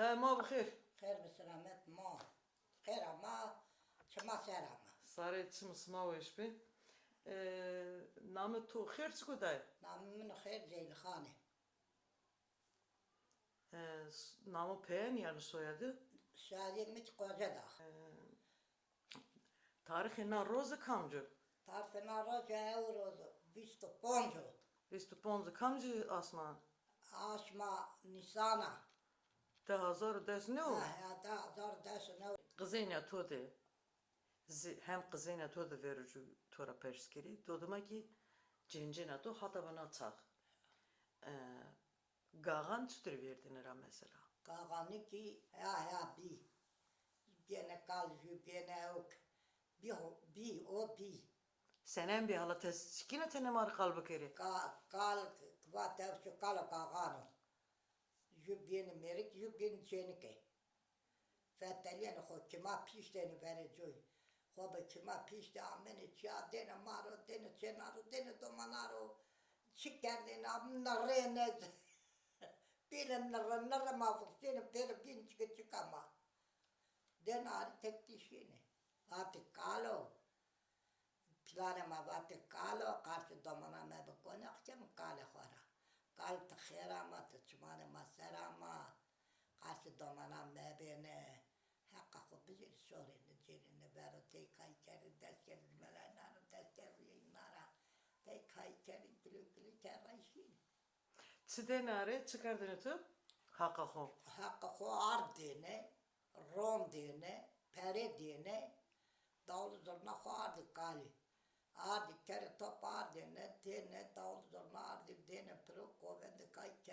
He ma bu xeyr. Xeyr bi selamet ma. Xeyr ama çıma ser ama. Sare çim sma veş bi. Ee, namı tu xeyr çıkı day. Namımın xeyr Zeylixane. Ee, namı peyen yani soyadı? Soyadı mit Qocadag. Ee, Tarixina rozu kamcı? Tarixina rozu ev rozu. Vistu poncu. Vistu poncu kamcı asma? Asma Nisana. عاشما نيسانا De hazır des ne o? آه دا دار داس نو Kızıyla tuğdu. Zi- Hem kızıyla tuğdu verici tora perskiri. Tuduma ki cincina tu hatta bana çak. Ee, Gağan çıtır verdin ra mesela. كاغاني كي يا يا بي بينا قال جو بينا اوك بي هو بي او بي Senen bir hala teskine tenem ar kalbı kere. قال قال كبات شو قالوا كاغانو Jubjeni merik, jubjeni cenike. Fettelyen ho kima pişteni vereceği. Ho be kima pişti ameni çiğa dene maro, dene çenaro, dene domanaro. Çıkkerdin amına rene. Bilin nara nara mafık seni peri bin çıkı çıkama. Dene ari tek dişini. Artık kalo. Planıma artık kalo, karşı domana mebek Kal te khera ma te çmane ma sera ma. Karşı domana me bene. Hakka ko bizi sore ne jeni ne bero te kai kere desker melanaro desker yinara. Te kai kere gülü gülü kerayşin. Çide nare çıkardın tu? Hakka ho. Hakka ko ar dine, rom dine, pere dine. Davlu zorna ko ardı kali. Ardı kere top ardı ne dine davlu zorna ardı dine pro kaikki